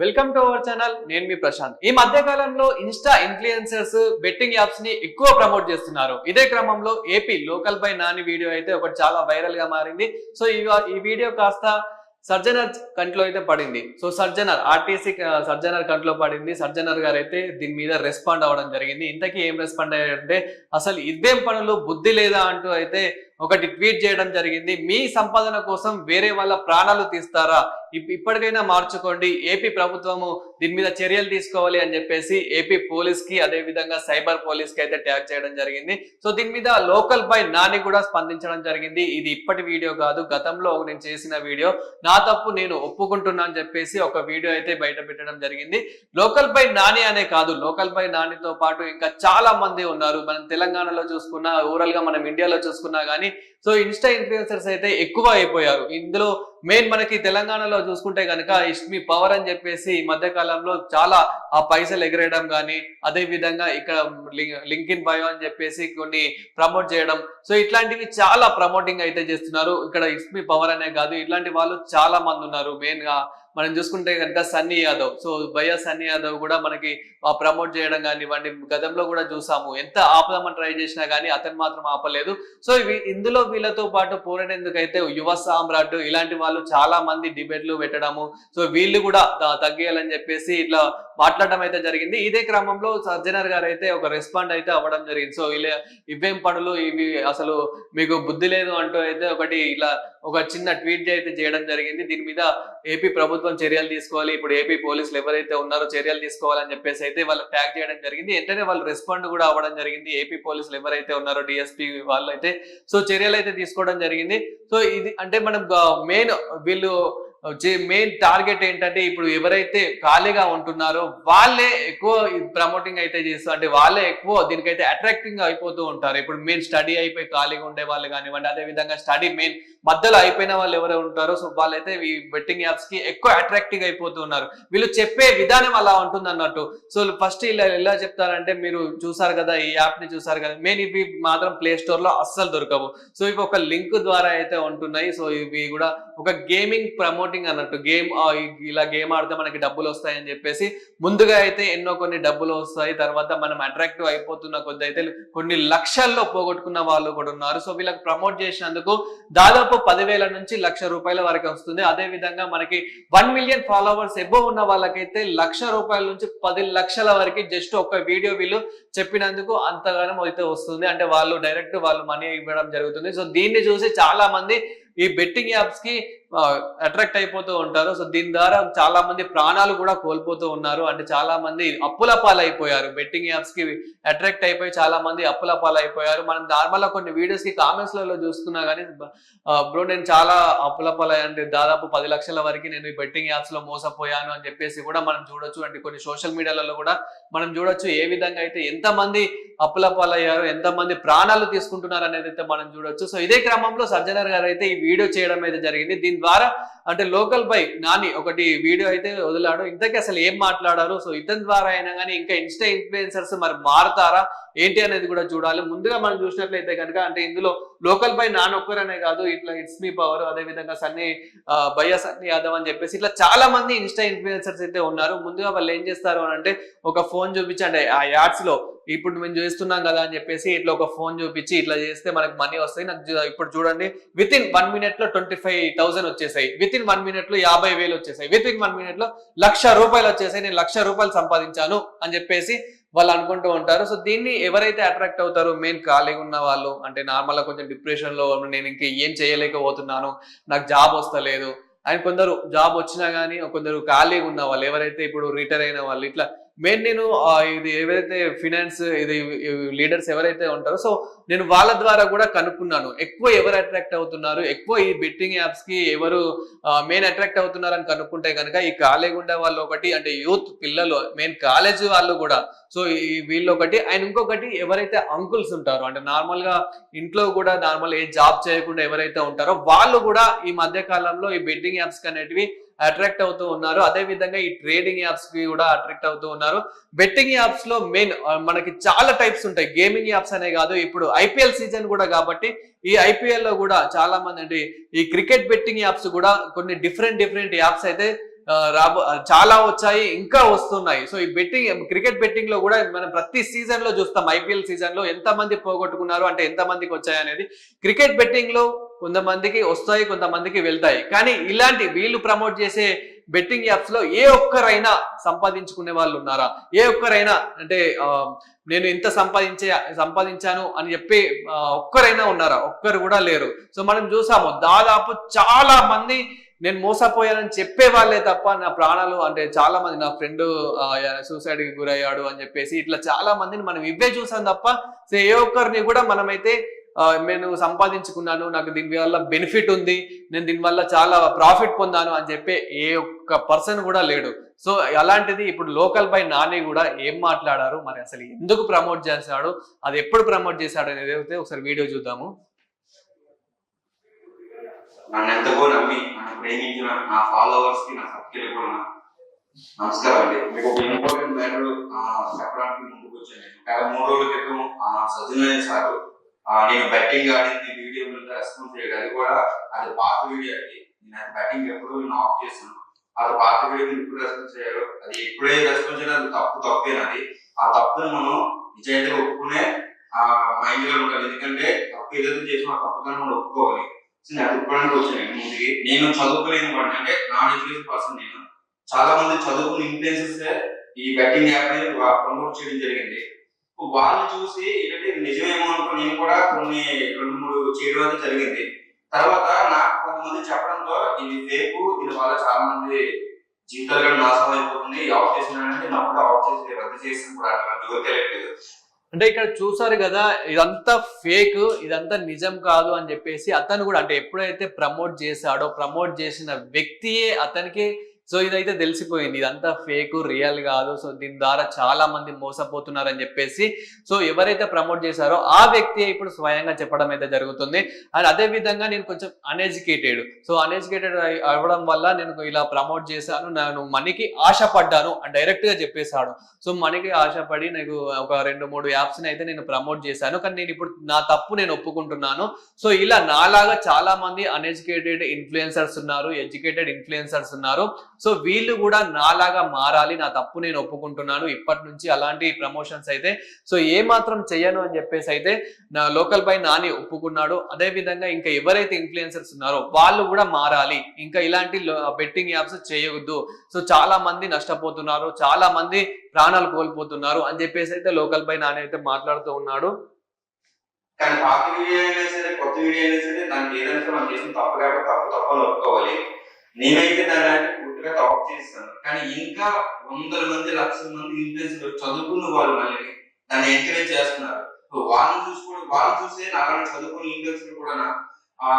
Welcome to our channel నేను మీ ప్రశాంత్. ఈ మధ్య కాలంలో ఇన్స్టా ఇన్ఫ్లుయెన్సర్స్ బెట్టింగ్ యాప్స్ని ఎక్కువ ప్రమోట్ చేస్తున్నారు. ఇదే క్రమంలో AP local boy Nani video అయితే ఒకటి చాలా వైరల్గా మారింది. సో ఈ ఈ వీడియో కాస్త సర్జనర్ కంట్లో అయితే పడింది. సో సర్జనర్ ఆర్టీసీ సర్జనర్ కంట్లో పడింది. సర్జనర్ గారు అయితే దీని మీద రెస్పాండ్ అవ్వడం జరిగింది. ఇంతకీ ఏం రెస్పాండ్ అయ్యాడంటే అసలు ఇదేం పనులు? బుద్ధి లేదా అంటూ అయితే ఒకటి ట్వీట్ చేయడం జరిగింది. మీ సంపాదన కోసం వేరే వాళ్ళ ప్రాణాలు తీస్తారా? ఇప్- ఇప్పటికైనా మార్చుకోండి. ఏపీ ప్రభుత్వము దీని మీద చర్యలు తీసుకోవాలి అని చెప్పేసి ఏపీ పోలీస్కి అదే విధంగా సైబర్ పోలీస్కి అయితే ట్యాగ్ చేయడం జరిగింది. సో దీని మీద లోకల్ బై నాని కూడా స్పందించడం జరిగింది. ఇది ఇప్పటి వీడియో కాదు. గతంలో నేను చేసిన వీడియో. నా తప్పు నేను ఒప్పుకుంటున్నా అని చెప్పేసి ఒక వీడియో అయితే బయట పెట్టడం జరిగింది. లోకల్ బై నాని అనే కాదు. లోకల్ బై నానితో పాటు ఇంకా చాలా మంది ఉన్నారు. మనం తెలంగాణలో చూసుకున్నా ఓవరాల్గా మనం ఇండియాలో చూసుకున్నా గానీ సో ఇన్స్టా ఇన్ఫ్లుయెన్సర్స్ అయితే ఎక్కువ అయిపోయారు. ఇందులో మెయిన్ మనకి తెలంగాణలో చూసుకుంటే కనుక ఇష్మి పవర్ అని చెప్పేసి ఈ మధ్య కాలంలో చాలా ఆ పైసలు ఎగరేయడం కానీ అదే విధంగా ఇక్కడ లింక్ ఇన్ బయో అని చెప్పేసి కొన్ని ప్రమోట్ చేయడం. సో ఇట్లాంటివి చాలా ప్రమోటింగ్ అయితే చేస్తున్నారు. ఇక్కడ ఇష్మి పవర్ అనే కాదు ఇట్లాంటి వాళ్ళు చాలా మంది ఉన్నారు. మెయిన్గా మనం చూసుకుంటే కనుక సన్నీ యాదవ్. సో భయ్యా సన్నీ యాదవ్ కూడా మనకి ప్రమోట్ చేయడం కానివ్వండి గతంలో కూడా చూసాము. ఎంత ఆపదామని ట్రై చేసినా కానీ అతను మాత్రం ఆపలేదు. సో ఇవి ఇందులో వీళ్ళతో పాటు పోరాడేందుకైతే యువ సామ్రాట్ ఇలాంటి వాళ్ళు చాలా మంది డిబేట్లు పెట్టడము సో వీళ్ళు కూడా తగ్గేయాలని చెప్పేసి ఇట్లా మాట్లాడడం అయితే జరిగింది. ఇదే క్రమంలో సజ్జనర్ గారు అయితే ఒక రెస్పాండ్ అయితే అవ్వడం జరిగింది. సో ఇలా ఇవేం పనులు? ఇవి అసలు మీకు బుద్ధి లేదు అంటూ అయితే ఒకటి ఇలా ఒక చిన్న ట్వీట్ అయితే చేయడం జరిగింది. దీని మీద ఏపీ ప్రభుత్వం చర్యలు తీసుకోవాలి ఇప్పుడు ఏపీ పోలీసులు ఎవరైతే ఉన్నారో చర్యలు తీసుకోవాలని చెప్పేసి అయితే వాళ్ళు ట్యాగ్ చేయడం జరిగింది. వెంటనే వాళ్ళు రెస్పాండ్ కూడా అవ్వడం జరిగింది. ఏపీ పోలీసులు ఎవరైతే ఉన్నారో డిఎస్పీ వాళ్ళు అయితే. సో చర్యలు అయితే తీసుకోవడం జరిగింది. సో ఇది అంటే మనం మెయిన్ వీళ్ళు మెయిన్ టార్గెట్ ఏంటంటే ఇప్పుడు ఎవరైతే ఖాళీగా ఉంటున్నారో వాళ్ళే ఎక్కువ ప్రమోటింగ్ అయితే చేస్తూ అంటే వాళ్ళే ఎక్కువ దీనికైతే అట్రాక్టింగ్ అయిపోతూ ఉంటారు. ఇప్పుడు మెయిన్ స్టడీ అయిపోయి ఖాళీగా ఉండే వాళ్ళు కానివ్వండి అదే విధంగా స్టడీ మెయిన్ మధ్యలో అయిపోయిన వాళ్ళు ఎవరు ఉంటారో సో వాళ్ళైతే ఈ బెట్టింగ్ యాప్స్కి ఎక్కువ అట్రాక్టివ్ అయిపోతూ ఉన్నారు. వీళ్ళు చెప్పే విధానం అలా ఉంటుంది అన్నట్టు. సో ఫస్ట్ ఇలా ఎలా చెప్తారంటే మీరు చూసారు కదా ఈ యాప్ని చూసారు కదా మెయిన్ ఇవి మాత్రం ప్లే స్టోర్లో అస్సలు దొరకవు. సో ఇవి ఒక లింక్ ద్వారా అయితే ఉంటున్నాయి. సో ఇవి కూడా ఒక గేమింగ్ ప్రమోటింగ్ అన్నట్టు గేమ్ ఇలా గేమ్ ఆడితే మనకి డబ్బులు వస్తాయి అని చెప్పేసి ముందుగా అయితే ఎన్నో కొన్ని డబ్బులు వస్తాయి. తర్వాత మనం అట్రాక్టివ్ అయిపోతున్న కొద్ది అయితే కొన్ని లక్షల్లో పోగొట్టుకున్న వాళ్ళు కూడా ఉన్నారు. సో వీళ్ళకి ప్రమోట్ చేసినందుకు దాదాపు పదివేల నుంచి లక్ష రూపాయల వరకు వస్తుంది. అదే విధంగా మనకి వన్ మిలియన్ ఫాలోవర్స్ ఎబో ఉన్న వాళ్ళకైతే లక్ష రూపాయల నుంచి పది లక్షల వరకు జస్ట్ ఒక వీడియో వీళ్ళు చెప్పినందుకు అంతగానం అయితే వస్తుంది. అంటే వాళ్ళు డైరెక్ట్ వాళ్ళు మనీ ఇవ్వడం జరుగుతుంది. సో దీన్ని చూసి చాలా మంది ఈ బెట్టింగ్ యాప్స్కి అట్రాక్ట్ అయిపోతూ ఉంటారు. సో దీని ద్వారా చాలా మంది ప్రాణాలు కూడా కోల్పోతూ ఉన్నారు. అంటే చాలా మంది అప్పుల పాలైపోయారు. బెట్టింగ్ యాప్స్కి అట్రాక్ట్ అయిపోయి చాలా మంది అప్పుల పాలైపోయారు. మనం నార్మల్ కొన్ని వీడియోస్కి కామెంట్స్లలో చూసుకున్నా కానీ బ్రో నేను చాలా అప్పుల పాలై అంటే దాదాపు పది లక్షల వరకు నేను ఈ బెట్టింగ్ యాప్స్లో మోసపోయాను అని చెప్పేసి కూడా మనం చూడొచ్చు. అంటే కొన్ని సోషల్ మీడియాలలో కూడా మనం చూడొచ్చు ఏ విధంగా అయితే ఎంత మంది అప్పుల పాలయ్యారు ఎంత మంది ప్రాణాలు తీసుకుంటున్నారు అనేది అయితే మనం చూడొచ్చు. సో ఇదే క్రమంలో సజ్జనర్ గారు అయితే ఈ వీడియో చేయడం అయితే జరిగింది. దీని ద్వారా అంటే లోకల్ బై నాని ఒకటి వీడియో అయితే వదిలాడు. ఇంతకీ అసలు ఏం మాట్లాడారు? సో ఇతని ద్వారా అయినా కానీ ఇంకా ఇన్స్టా ఇన్ఫ్లుయెన్సర్స్ మరి మారుతారా? ఏంటి అనేది కూడా చూడాలి. ముందుగా మనం చూసినట్లయితే కనుక అంటే ఇందులో లోకల్ బై నాన్ ఒక్కరనే కాదు ఇట్లా ఇట్స్ మీ పవర్ అదే విధంగా సన్నీ ఆ, భయ్య సన్నీ యాదవ్ అని చెప్పేసి ఇట్లా చాలా మంది ఇన్స్టా ఇన్ఫ్లుయెన్సర్స్ అయితే ఉన్నారు. ముందుగా వాళ్ళు ఏం చేస్తారు అని అంటే ఒక ఫోన్ చూపించండి ఆ యాడ్స్లో ఇప్పుడు మేము చేస్తున్నాం కదా అని చెప్పేసి ఇట్లా ఒక ఫోన్ చూపించి ఇట్లా చేస్తే మనకి మనీ వస్తాయి. నాకు ఇప్పుడు చూడండి విత్ ఇన్ వన్ మినిట్లో ట్వంటీ ఫైవ్ థౌసండ్ వచ్చేసాయి. విత్ ఇన్ వన్ మినిట్లో యాభై వేలు వచ్చేసాయి. విత్ ఇన్ వన్ మినిట్లో లక్ష రూపాయలు వచ్చేసాయి. నేను లక్ష రూపాయలు సంపాదించాను అని చెప్పేసి వాళ్ళు అనుకుంటూ ఉంటారు. సో దీన్ని ఎవరైతే అట్రాక్ట్ అవుతారో మెయిన్ ఖాళీగా ఉన్న వాళ్ళు అంటే నార్మల్గా కొంచెం డిప్రెషన్లో నేను ఇంక ఏం చేయలేకపోతున్నాను నాకు జాబ్ వస్తలేదు అండ్ కొందరు జాబ్ వచ్చినా కానీ కొందరు ఖాళీగా ఉన్న వాళ్ళు ఎవరైతే ఇప్పుడు రిటైర్ అయిన వాళ్ళు ఇట్లా మెయిన్ నేను ఇది ఏవైతే ఫినాన్స్ ఇది లీడర్స్ ఎవరైతే ఉంటారో సో నేను వాళ్ళ ద్వారా కూడా కనుక్కున్నాను. ఎక్కువ ఎవరు అట్రాక్ట్ అవుతున్నారు ఎక్కువ ఈ బెట్టింగ్ యాప్స్కి ఎవరు మెయిన్ అట్రాక్ట్ అవుతున్నారు అని కనుక్కుంటే కనుక ఈ కాలేజ్ ఉండే వాళ్ళు ఒకటి అంటే యూత్ పిల్లలు మెయిన్ కాలేజ్ వాళ్ళు కూడా. సో ఈ వీళ్ళు ఒకటి. అండ్ ఇంకొకటి ఎవరైతే అంకుల్స్ ఉంటారో అంటే నార్మల్గా ఇంట్లో కూడా నార్మల్ ఏ జాబ్ చేయకుండా ఎవరైతే ఉంటారో వాళ్ళు కూడా ఈ మధ్య కాలంలో ఈ బెట్టింగ్ యాప్స్ అనేటివి అట్రాక్ట్ అవుతూ ఉన్నారు. అదే విధంగా ఈ ట్రేడింగ్ యాప్స్కి కూడా అట్రాక్ట్ అవుతూ ఉన్నారు. బెట్టింగ్ యాప్స్లో మెయిన్ మనకి చాలా టైప్స్ ఉంటాయి. గేమింగ్ యాప్స్ అనే కాదు ఇప్పుడు ఐపీఎల్ సీజన్ కూడా కాబట్టి ఈ ఐపీఎల్లో కూడా చాలా మంది అంటే ఈ క్రికెట్ బెట్టింగ్ యాప్స్ కూడా కొన్ని డిఫరెంట్ డిఫరెంట్ యాప్స్ అయితే రాబో చాలా వచ్చాయి ఇంకా వస్తున్నాయి. సో ఈ బెట్టింగ్ క్రికెట్ బెట్టింగ్లో కూడా మనం ప్రతి సీజన్లో చూస్తాం. ఐపీఎల్ సీజన్లో ఎంత మంది పోగొట్టుకున్నారు అంటే ఎంత మందికి వచ్చాయి అనేది. క్రికెట్ బెట్టింగ్లో కొంతమందికి వస్తాయి కొంతమందికి వెళ్తాయి. కానీ ఇలాంటి వీళ్ళు ప్రమోట్ చేసే బెట్టింగ్ యాప్స్లో ఏ ఒక్కరైనా సంపాదించుకునే వాళ్ళు ఉన్నారా? ఏ ఒక్కరైనా అంటే నేను ఇంత సంపాదించే సంపాదించాను అని చెప్పి ఒక్కరైనా ఉన్నారా? ఒక్కరు కూడా లేరు. సో మనం చూసాము దాదాపు చాలా మంది నేను మోసపోయానని చెప్పే వాళ్ళే తప్ప నా ప్రాణాలు అంటే చాలా మంది నా ఫ్రెండ్ సూసైడ్కి గురయ్యాడు అని చెప్పేసి ఇట్లా చాలా మందిని మనం ఇవే చూసాం తప్ప సో ఏ ఒక్కరిని కూడా మనమైతే నేను సంపాదించుకున్నాను నాకు దీని వల్ల బెనిఫిట్ ఉంది నేను దీనివల్ల చాలా ప్రాఫిట్ పొందాను అని చెప్పి ఏ ఒక్క పర్సన్ కూడా లేడు. సో అలాంటిది ఇప్పుడు లోకల్ బై నాని కూడా ఏం మాట్లాడారు మరి అసలు ఎందుకు ప్రమోట్ చేశాడు అది ఎప్పుడు ప్రమోట్ చేశాడు అనేది ఒకసారి వీడియో చూద్దాము. నన్ను ఎంతగో నమ్మి నన్ను ప్రేమించిన నా ఫాలోవర్స్కి నా సబ్స్క్రైబ్ కూడా నమస్కారం అండి. మీకు ఒక ఇంపార్టెంట్ మ్యాటర్ చెప్పడానికి ముందుకు వచ్చాను నేను గత మూడు రోజుల క్రితం ఆ, సజ్జనయ్య సార్ నేను బెట్టింగ్ ఆడింది వీడియో మీద రెస్పాన్స్ చేయడం. అది కూడా అది పాత వీడియో అండి. నేను అది బెట్టింగ్ ఎప్పుడు నేను ఆఫ్ చేశాను. అది పాత వీడియో మీరు ఇప్పుడు రెస్పాన్స్ అయ్యారు అది ఎప్పుడే రెస్పాన్స్ చేయడం అది తప్పు తప్పేనది ఆ తప్పును మనం నిజాయితీగా ఒప్పుకునే ఆ మైండ్లో ఉండాలి. ఎందుకంటే తప్పు ఏదైతే చేసినా తప్పుగా మనం ఒప్పుకోవాలి. సో నేను వచ్చాను ముందుకి నేను చదువుకోలేని వాడిని అంటే నాన్ ఎడ్యుకేషన్ పర్సన్ నేను. చాలా మంది చదువుకున్న ఇన్ఫ్లుయెన్సెస్ ఈ బెట్టింగ్ యాప్ని ప్రమోట్ చేయడం జరిగింది. వాళ్ళు చూసి ఏంటంటే నిజమేమో అనుకుని నేను కూడా కొన్ని రెండు మూడు చేయడం అనేది జరిగింది. తర్వాత నాకు కొంతమంది చెప్పడంతో ఇది ఫేక్ దీని వల్ల చాలా మంది జీవితాలు కూడా నాశనం అయిపోతుంది ఆఫ్ చేసినానంటే నేను అప్పుడు ఆఫ్ చేసి రద్దు చేసి కూడా అట్లా జోలికి వెళ్ళట్లేదు అంటే ఇక్కడ చూసారు కదా ఇదంతా ఫేక్ ఇదంతా నిజం కాదు అని చెప్పేసి అతను కూడా అంటే ఎప్పుడైతే ప్రమోట్ చేశాడో ప్రమోట్ చేసిన వ్యక్తియే అతనికి సో ఇదైతే తెలిసిపోయింది. ఇదంతా ఫేక్ రియల్ కాదు. సో దీని ద్వారా చాలా మంది మోసపోతున్నారని చెప్పేసి సో ఎవరైతే ప్రమోట్ చేశారో ఆ వ్యక్తి ఇప్పుడు స్వయంగా చెప్పడం అయితే జరుగుతుంది. అండ్ అదే విధంగా నేను కొంచెం అన్ఎడ్యుకేటెడ్ సో అన్ఎడ్యుకేటెడ్ అవ్వడం వల్ల నేను ఇలా ప్రమోట్ చేశాను. నేను మనీకి ఆశపడ్డాను అని డైరెక్ట్గా చెప్పేశాడు. సో మనకి ఆశపడి నాకు ఒక రెండు మూడు యాప్స్ని అయితే నేను ప్రమోట్ చేశాను. కానీ నేను ఇప్పుడు నా తప్పు నేను ఒప్పుకుంటున్నాను. సో ఇలా నాలాగా చాలా మంది అన్ఎడ్యుకేటెడ్ ఇన్ఫ్లుయెన్సర్స్ ఉన్నారు ఎడ్యుకేటెడ్ ఇన్ఫ్లుయెన్సర్స్ ఉన్నారు. సో వీళ్ళు కూడా నాలాగా మారాలి నా తప్పు నేను ఒప్పుకుంటున్నాను ఇప్పటి నుంచి అలాంటి ప్రమోషన్స్ అయితే సో ఏ మాత్రం చెయ్యను అని చెప్పేసి అయితే నా లోకల్ పై నాని ఒప్పుకున్నాడు. అదే విధంగా ఇంకా ఎవరైతే ఇన్ఫ్లుయెన్సర్స్ ఉన్నారో వాళ్ళు కూడా మారాలి. ఇంకా ఇలాంటి బెట్టింగ్ యాప్స్ చేయవద్దు. సో చాలా మంది నష్టపోతున్నారు చాలా మంది ప్రాణాలు కోల్పోతున్నారు అని చెప్పేసి అయితే లోకల్ పై నాని అయితే మాట్లాడుతూ ఉన్నాడు. కానీ పాత వీడియో అయినా సరే కొత్త వీడియో అయినా సరే దానికి ఏదైనా మనం చేసిన తప్పు కాబట్టి తప్పు తప్పని ఒప్పుకోవాలి. నేనైతే దాన్ని పూర్తిగా టాప్ చేస్తాను. కానీ ఇంకా వందల మంది లక్షల మంది ఇంట్రెస్ట్ చదువుకున్న వాళ్ళు మళ్ళీ దాన్ని ఎంకరేజ్ చేస్తున్నారు. సో వాళ్ళని చూసి కూడా వాళ్ళు చూసే నాలాంటి చదువుకున్న ఇన్ఫ్లుయెన్స్ కూడా నా- ఆ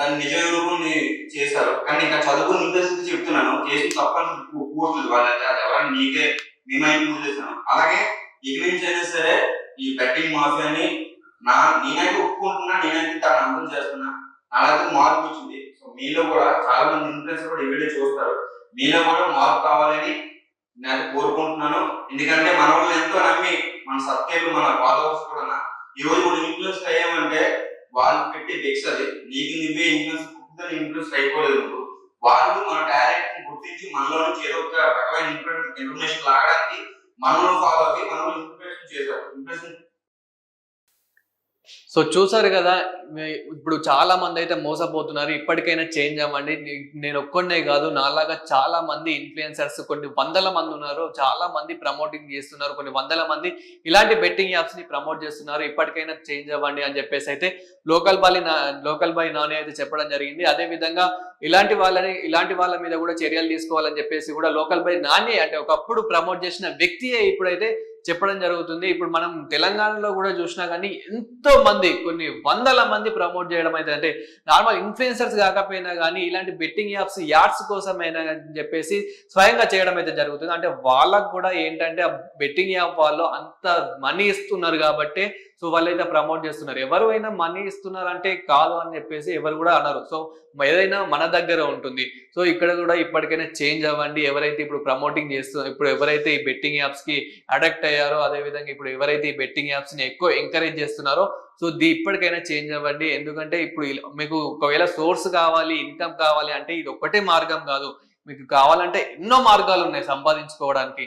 దాన్ని నిజ రూపంని చేశారు కానీ ఇంకా చదువుకున్న ఇంట్రెస్ట్ చెప్తున్నాను చేసి తప్పని పోతుంది వాళ్ళైతే అది ఎవరైనా నీకే మీ మైండ్ వదిలేసాను అలాగే ఇక నుంచి అయినా సరే ఈ బెట్టింగ్ మాఫియాని నా నేనైతే ఒప్పుకుంటున్నా నేనైతే దాన్ని అర్థం చేస్తున్నా. నాకైతే మార్పు వచ్చింది. మీలో కూడా చాలా మంది ఇన్ఫ్లుయెన్స్ కూడా ఈ వీడియో చూస్తారు. మీలో కూడా మార్పు కావాలని నేను కోరుకుంటున్నాను. ఎందుకంటే మన వాళ్ళు ఎంతో నమ్మి మన సబ్స్క్రైబ్ మన ఫాలోవర్స్ కూడా ఈ రోజు మనం ఇన్ఫ్లుయెన్స్ అయ్యామంటే వాళ్ళు పెట్టే బిక్స్ అది. నీకు నువ్వే ఇన్ఫ్లుయెన్స్ ఇన్ఫ్లుయెన్స్ అయిపోలేదు నువ్వు. వాళ్ళు మన టాలెంట్ గుర్తించి మనలో నుంచి ఏదో ఒక రకమైన ఇన్ఫర్మేషన్ లాగడానికి మనలో ఫాలో అయ్యి మనలో ఇన్ఫర్మేషన్ చేశారు. ఇన్ఫర్మేషన్ సో చూసారు కదా ఇప్పుడు చాలా మంది అయితే మోసపోతున్నారు. ఇప్పటికైనా చేంజ్ అవ్వండి. నేను ఒక్కడే కాదు నాలాగా చాలా మంది ఇన్ఫ్లుయెన్సర్స్ కొన్ని వందల మంది ఉన్నారు. చాలా మంది ప్రమోటింగ్ చేస్తున్నారు. కొన్ని వందల మంది ఇలాంటి బెట్టింగ్ యాప్స్ని ప్రమోట్ చేస్తున్నారు. ఇప్పటికైనా చేంజ్ అవ్వండి అని చెప్పేసి అయితే లోకల్ బాలి లోకల్ బాయ్ నాని అయితే చెప్పడం జరిగింది. అదే విధంగా ఇలాంటి వాళ్ళని ఇలాంటి వాళ్ళ మీద కూడా చర్యలు తీసుకోవాలని చెప్పేసి కూడా లోకల్ బాయ్ నాని అంటే ఒకప్పుడు ప్రమోట్ చేసిన వ్యక్తియే ఇప్పుడైతే చెప్పడం జరుగుతుంది. ఇప్పుడు మనం తెలంగాణలో కూడా చూసినా కానీ ఎంతో మంది కొన్ని వందల మంది ప్రమోట్ చేయడం అయితే అంటే నార్మల్ ఇన్ఫ్లుయెన్సర్స్ కాకపోయినా కానీ ఇలాంటి బెట్టింగ్ యాప్స్ యాడ్స్ కోసమైనా అని చెప్పేసి స్వయంగా చేయడం అయితే జరుగుతుంది. అంటే వాళ్ళకు కూడా ఏంటంటే ఆ బెట్టింగ్ యాప్ వాళ్ళు అంత మనీ ఇస్తున్నారు కాబట్టి సో వాళ్ళైతే ప్రమోట్ చేస్తున్నారు. ఎవరు అయినా మనీ ఇస్తున్నారు అంటే కాదు అని చెప్పేసి ఎవరు కూడా అనరు. సో ఏదైనా మన దగ్గర ఉంటుంది. సో ఇక్కడ కూడా ఇప్పటికైనా చేంజ్ అవ్వండి. ఎవరైతే ఇప్పుడు ప్రమోటింగ్ చేస్తున్నారు ఇప్పుడు ఎవరైతే ఈ బెట్టింగ్ యాప్స్కి అడక్ట్ అయ్యారో అదే విధంగా ఇప్పుడు ఎవరైతే ఈ బెట్టింగ్ యాప్స్ని ఎక్కువ ఎంకరేజ్ చేస్తున్నారో సో దీ ఇప్పటికైనా చేంజ్ అవ్వండి. ఎందుకంటే ఇప్పుడు మీకు ఒకవేళ సోర్స్ కావాలి ఇన్కమ్ కావాలి అంటే ఇది ఒక్కటే మార్గం కాదు. మీకు కావాలంటే ఎన్నో మార్గాలు ఉన్నాయి సంపాదించుకోవడానికి.